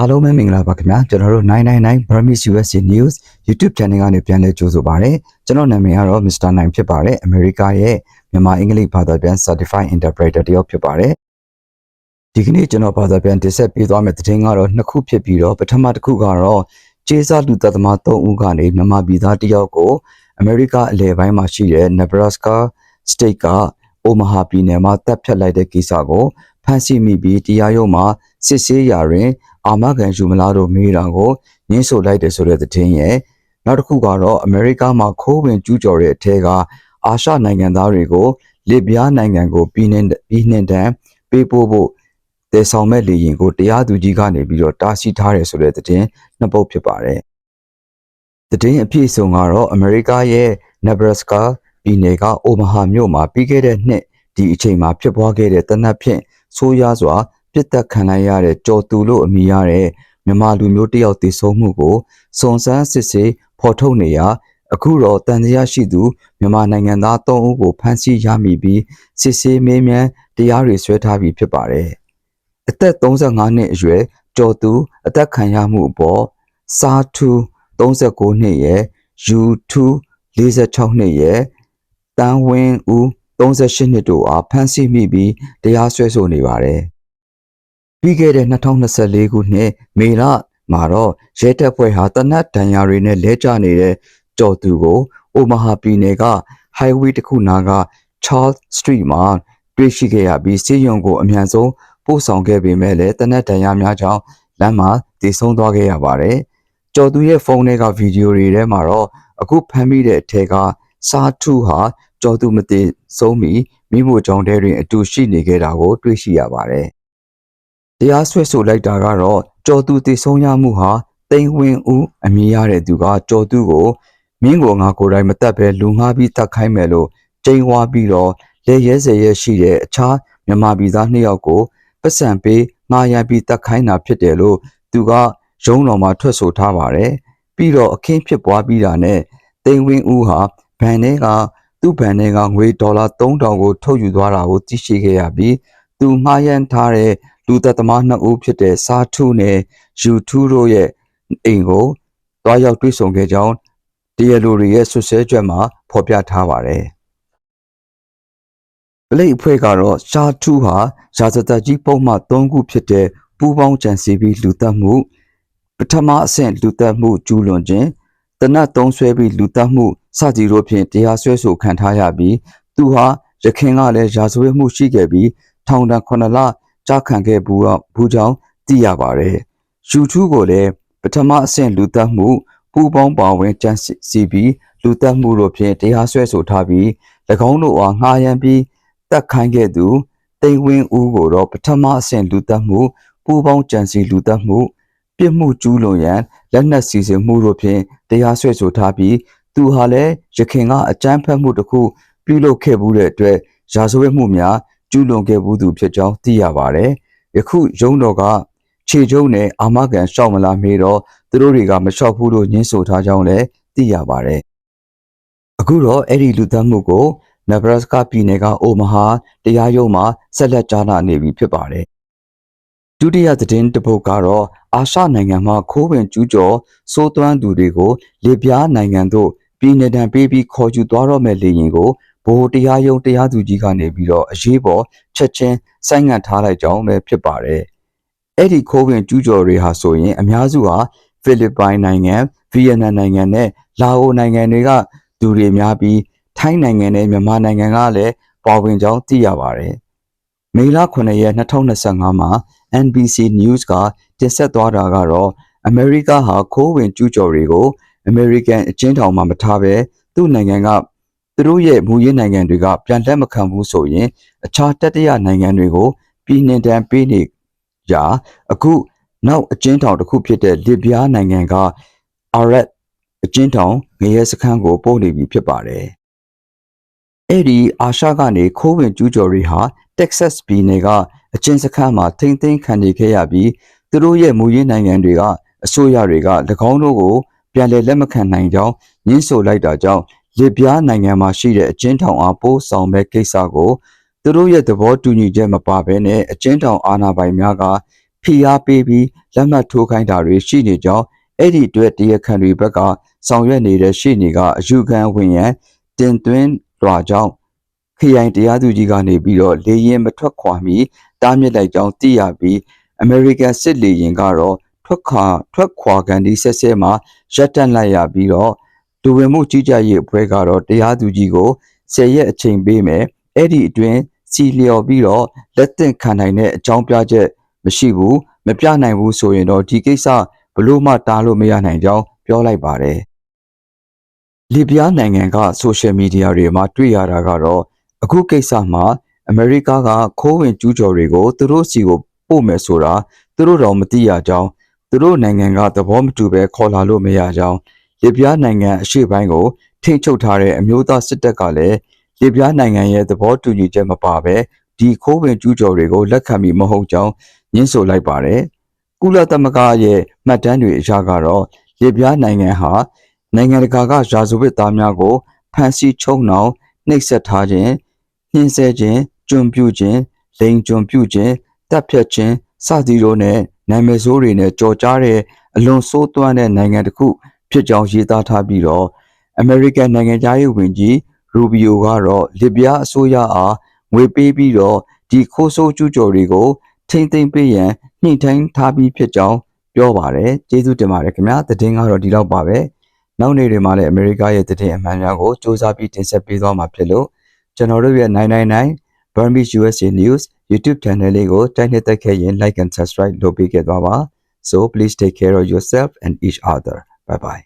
အားလုံးပဲမင်္ဂလာပါခင်ဗျာကျွန်တော်တို့999 Burmese USA News YouTube Channel ကနေပြန်လည်ကြိုဆိုပါရစေကျွန်တော်နာမည်ကတော့ Mr. 9ဖြစ်ပါတယ်အမေရိကရဲ့မြန်မာအင်္ဂလိပ်ဘာသာပြန် Certified Interpreter တယောက်ဖြစ်ပါတယ်ဒီကနေ့ကျွန်တော်ဘာသာပြန်တင်ဆက်ပေးသွားမယ့်သတင်းကတော့နှစ်ခုဖြစ်ပြီးတော့ပထမတစ်ခုကတော့ကျေးဇာလူသက်သမား3ဦးကနေမြန်မာပြည်သားတယောက်ကိုအမေရိကအလယ်ပိုင်းမှာရှိတဲ့ Nebraska State က Omaha ပြည်နယ်မှာတပ်ဖြတ်လိုက်တဲ့ကိစ္စကိုဖမ်းဆီးမိပြီးတရားရုံးမှာစစ်ဆေးရာတွင် အာမခံယူမလားတို့မေးတာကိုညှင်းဆိုလိုက်တယ်ဆိုတဲ့သတင်းရဲ့နောက်တစ်ခုကတော့အမေရိကမှာခိုးဝင်ကျူးကျော်တဲ့အထက်ကအာရှနိုင်ငံသားတွေကိုလစ်ဗျားနိုင်ငံကိုပြည်နှင်ပြည်နှင်တန်းပေးပို့ဖို့တည်ဆောင်မဲ့လေရင်ကိုတရားသူကြီးကနေပြီးတော့တားဆီးထားတယ်ဆိုတဲ့သတင်းနှစ်ပုဒ်ဖြစ်ပါတယ်။သတင်းအပြည့်စုံကတော့အမေရိကရဲ့ Nebraska ပြည်နယ်က Omaha မြို့မှာပြီးခဲ့တဲ့နှစ်ဒီအချိန်မှာဖြစ်ပွားခဲ့တဲ့တနက်ဖြန်ဆိုးရွားစွာ ပြစ်တက်ခံလိုက်ရတဲ့ကြော်သူလို့အမည်ရတဲ့မြန်မာလူမျိုးတစ်ယောက်တည်ဆုံးမှုကိုစုံစမ်းစစ်ဆေးဖော်ထုတ်နေရာအခုတော့တန်တရားရှိသူမြန်မာနိုင်ငံသား၃ဦးကိုဖမ်းဆီးရမိပြီးစစ်ဆေးမေးမြန်းတရားတွေဆွဲထားပြီးဖြစ်ပါတယ်။အသက်35နှစ်အရွယ်ကြော်သူအသက်ခံရမှုအပေါ်စားထူ39နှစ်ရဲ့ယူထူ46နှစ်ရဲ့တန်းဝင်းဦး38နှစ်တို့အားဖမ်းဆီးမိပြီးတရားစွဲဆိုနေပါတယ်။ ပြီးခဲ့တဲ့2024ခုနှစ်မေလမှာတော့ရဲတပ်ဖွဲ့ဟာတနတ်ဒဏ်ရာတွေနဲ့လဲကျနေတဲ့ကြော်သူကိုအိုမာဟာပြည်နယ်က highway တစ်ခုနားက Charles Street မှာတွေ့ရှိခဲ့ရပြီးစီးရုံကိုအမြန်ဆုံးပို့ဆောင်ခဲ့ပေမဲ့လည်းတနတ်ဒဏ်ရာများကြောင့်လမ်းမှာတည်ဆုံသွားခဲ့ရပါတယ်။ကြော်သူရဲ့ဖုန်းထဲကဗီဒီယိုတွေထဲမှာတော့အခုဖမ်းမိတဲ့အထက်ကစားထူဟာကြော်သူမတည်ဆုံးမီမိဖို့ကြောင့်တဲတွင်အတူရှိနေခဲ့တာကိုတွေ့ရှိရပါတယ်။ တရားစွဲဆိုလိုက်တာကတော့ကြော်သူတည်ဆုံးရမှုဟာတိန်ဝင်ဦးအမည်ရတဲ့သူကကြော်သူကိုမင်းကိုငါကိုယ်တိုင်မတက်ပဲလူငှားပြီးတတ်ခိုင်းမယ်လို့ကြိမ်ဝါပြီးတော့လက်ရဲစဲရဲရှိတဲ့အခြားမြန်မာပြည်သားနှစ်ယောက်ကိုပတ်စံပေးငှားရမ်းပြီးတတ်ခိုင်းတာဖြစ်တယ်လို့သူကရုံးတော်မှာထွက်ဆိုထားပါတယ်။ပြီးတော့အခင်းဖြစ်ပွားပြီးတာနဲ့တိန်ဝင်ဦးဟာဗန်ထဲကသူ့ဗန်ထဲကငွေဒေါ်လာ3000ကိုထုတ်ယူသွားတာကိုသိရှိခဲ့ရပြီးသူငှားရမ်းထားတဲ့ လူသက်သမားနှစ်ဦးဖြစ်တဲ့စားထုနဲ့ယူထူးတို့ရဲ့အိမ်ကိုတွားရောက်တွေ့ဆုံခဲ့ကြောင်းတရားလိုတွေရဲ့ဆွဆွဲကြွက်မှာဖော်ပြထားပါတယ်။ပလိတ်အဖွဲ့ကတော့ရှာထူးဟာရာဇသက်ကြီးပုံမှန်၃ခုဖြစ်တဲ့ပူးပေါင်းကြံစည်ပြီးလူသက်မှုပထမအဆင့်လူသက်မှုကျူးလွန်ခြင်းတနတ်သုံးဆွဲပြီးလူသက်မှုစသည်တို့ဖြင့်တရားစွဲဆိုခံထားရပြီးသူဟာရခင်ကလည်းရာဇဝတ်မှုရှိခဲ့ပြီးထောင်ဒဏ်9လ ကြာခံခဲ့ဘူးဘူးကြောင်းသိရပါတယ်။ယူထူးကိုလည်းပထမအဆင့်လူသက်မှုပူးပေါင်းပါဝင်ကြံစီပြီးလူသက်မှုတို့ဖြင့်တရားစွဲဆိုထားပြီး၎င်းတို့အားငှားရမ်းပြီးတက်ခိုင်းခဲ့သူတိန်ဝင်းဦးကိုတော့ပထမအဆင့်လူသက်မှုပူးပေါင်းကြံစီလူသက်မှုပြစ်မှုကျူးလွန်ရန်လက်နက်စီစဉ်မှုတို့ဖြင့်တရားစွဲဆိုထားပြီးသူဟာလည်းရခင်ကအကြမ်းဖက်မှုတစ်ခုပြုလုပ်ခဲ့မှုတဲ့အတွက်ရာဇဝတ်မှုများ ကျူးလွန်ခဲ့မှုသူဖြစ်ကြောင်းသိရပါတယ်။ယခုရုံးတော်ကခြေကျုံနဲ့အာမခံရှောက်မလားမေးတော့သူတို့တွေကမလျှောက်ဘူးလို့ညင်းဆိုထားကြောင်းလည်းသိရပါတယ်။အခုတော့အဲ့ဒီလူသတ်မှုကို Nebraska ပြည်နယ်ကအိုမာဟာတရားရုံးမှာဆက်လက်ကြားနာနေပြီဖြစ်ပါတယ်။ဒုတိယသတင်းတစ်ပုဒ်ကတော့အာရှနိုင်ငံမှာခိုးဝင်ကျူးကျော်စိုးသွမ်းသူတွေကိုလေပြားနိုင်ငံတို့ပြည်내တံပေးပြီးခေါ်ယူသွားတော့မဲ့လေရင်ကို ဘိုးတရားရုံးတရားသူကြီးကနေပြီးတော့အရေးပေါ်ချက်ချင်းဆိုင်းငံ့ထားလိုက်ကြောင်းပဲဖြစ်ပါတယ်။အဲ့ဒီခိုးဝင်ကျူးကျော်တွေဟာဆိုရင် အများစုဟာဖိလစ်ပိုင်နိုင်ငံ၊ဗီယက်နမ်နိုင်ငံနဲ့လာအိုနိုင်ငံတွေကသူတွေများပြီးထိုင်းနိုင်ငံနဲ့မြန်မာနိုင်ငံကလည်းပါဝင်ကြောင်းသိရပါတယ်။မေလ9ရက်2025မှာ NBC News ကတင်ဆက်သွားတာကတော့အမေရိကဟာခိုးဝင်ကျူးကျော်တွေကိုအမေရိကန်အကျဉ်းထောင်မှာမထားဘဲသူ့နိုင်ငံက သူတို့ရဲ့မူရင်းနိုင်ငံတွေကပြန်လက်မခံဘူးဆိုရင် အခြားတတိယနိုင်ငံတွေကိုပြည်နှင်တန်းပေးနေကြအခုနောက်အကျဉ်းထောင်တစ်ခုဖြစ်တဲ့လစ်ဗျားနိုင်ငံကအာရက်အကျဉ်းထောင်ငရဲစခန်းကိုပို့နေပြီဖြစ်ပါတယ်။အဲ့ဒီအာရှကနေခိုးဝင်ကျူးကျော်တွေဟာတက်ဆက်စ်ပြည်နယ်ကအကျဉ်းစခန်းမှာထိမ့်သိမ်းခံနေခဲ့ရပြီးသူတို့ရဲ့မူရင်းနိုင်ငံတွေကအစိုးရတွေက၎င်းတို့ကိုပြန်လည်လက်မခံနိုင်ကြောင်းညှင်းဆိုလိုက်တာကြောင့် လစ်ဗျားနိုင်ငံမှာရှိတဲ့အကျဉ်းထောင်အားပို့ဆောင်မဲ့ကိစ္စကိုသူတို့ရဲ့သဘောတူညီချက်မပါဘဲနဲ့အကျဉ်းထောင်အာဏာပိုင်များကဖဖိအားပေးပြီးလက်မှတ်ထိုးခိုင်းတာတွေရှိနေကြောင်းအဲ့ဒီအတွက်တရားခံတွေဘက်ကဆောင်ရွက်နေတဲ့ရှေ့နေကအယူခံဝင်ရန်တင်သွင်းလွှာကြောင်းခရိုင်တရားသူကြီးကနေပြီးတော့လေရင်မထွက်ခွာမီတားမြစ်လိုက်ကြောင်းသိရပြီးအမေရိကန်စစ်လေရင်ကတော့ထွက်ခွာထွက်ခွာကန်ဒီဆက်ဆက်မှာရပ်တန့်လိုက်ရပြီးတော့ လူဝင်မှုကြီးကြပ်ရေးအဖွဲ့ကတော့တရားသူကြီးကို10ရက်အချိန်ပေးမယ်အဲ့ဒီအတွင်းစီလျော်ပြီးတော့လက်သင့်ခံနိုင်တဲ့အကြောင်းပြချက်မရှိဘူးမပြနိုင်ဘူးဆိုရင်တော့ဒီကိစ္စဘလို့မှတားလို့မရနိုင်ကြောင်းပြောလိုက်ပါတယ်လီဘီယာနိုင်ငံကဆိုရှယ်မီဒီယာတွေမှာတွေ့ရတာကတော့အခုကိစ္စမှာအမေရိကကခိုးဝင်ကျူးကျော်တွေကိုသူတို့စီကိုပို့မယ်ဆိုတာသူတို့တော့မသိရကြောင်းသူတို့နိုင်ငံကသဘောမတူပဲခေါ်လာလို့မရကြောင်း လီဘီယာနိုင်ငံအရှေ့ပိုင်းကိုထိန်းချုပ်ထားတဲ့အမျိုးသားစစ်တပ်ကလည်းလီဘီယာနိုင်ငံရဲ့သဘောတူညီချက်မပါဘဲဒီခိုးဝင်ကျူးကျော်တွေကိုလက်ခံပြီးမဟုတ်ကြောင်းညှင်းဆိုလိုက်ပါတယ်။ကုလသမဂ္ဂရဲ့မှတ်တမ်းတွေအရကတော့လီဘီယာနိုင်ငံဟာနိုင်ငံတကာကရာဇဝတ်သားများကိုဖမ်းဆီးချုပ်နှောင်နှိပ်စက်ထားခြင်းနှင်းဆဲခြင်းကျွံပြူခြင်းလိန်ကျွံပြူခြင်းတပ်ဖြတ်ခြင်းစသည်တို့နဲ့နာမည်ဆိုးတွေနဲ့ကြော်ကြားတဲ့အလွန်ဆိုးသွမ်းတဲ့နိုင်ငံတစ်ခု ဖြစ်ကြောင်းရေးသားထားပြီးတော့ American နိုင်ငံသားရေးဝန်ကြီးရူဘီယိုကတော့လစ်ဗျားအစိုးရအားငွေပေးပြီးတော့ဒီခိုးဆိုးကျူးကျော်တွေကိုထိမ့်သိမ့်ပေးရန်နှိမ့်ထိုင်းထားပြီးဖြစ်ကြောင်းပြောပါတယ်ကျေးဇူးတင်ပါတယ်ခင်ဗျာသတင်းကတော့ဒီလောက်ပါပဲနောက်နေ့တွေမှာလည်းအမေရိကရဲ့သတင်းအမှန်များကိုစူးစမ်းပြီးတင်ဆက်ပေးသွားမှာဖြစ်လို့ကျွန်တော်တို့ရဲ့999 Burmese USA News YouTube channel လေးကိုတိုက်နှစ်သက်ခဲ့ရင် like and subscribe လုပ်ပေးခဲ့သွားပါ so please take care of yourself and each other bye bye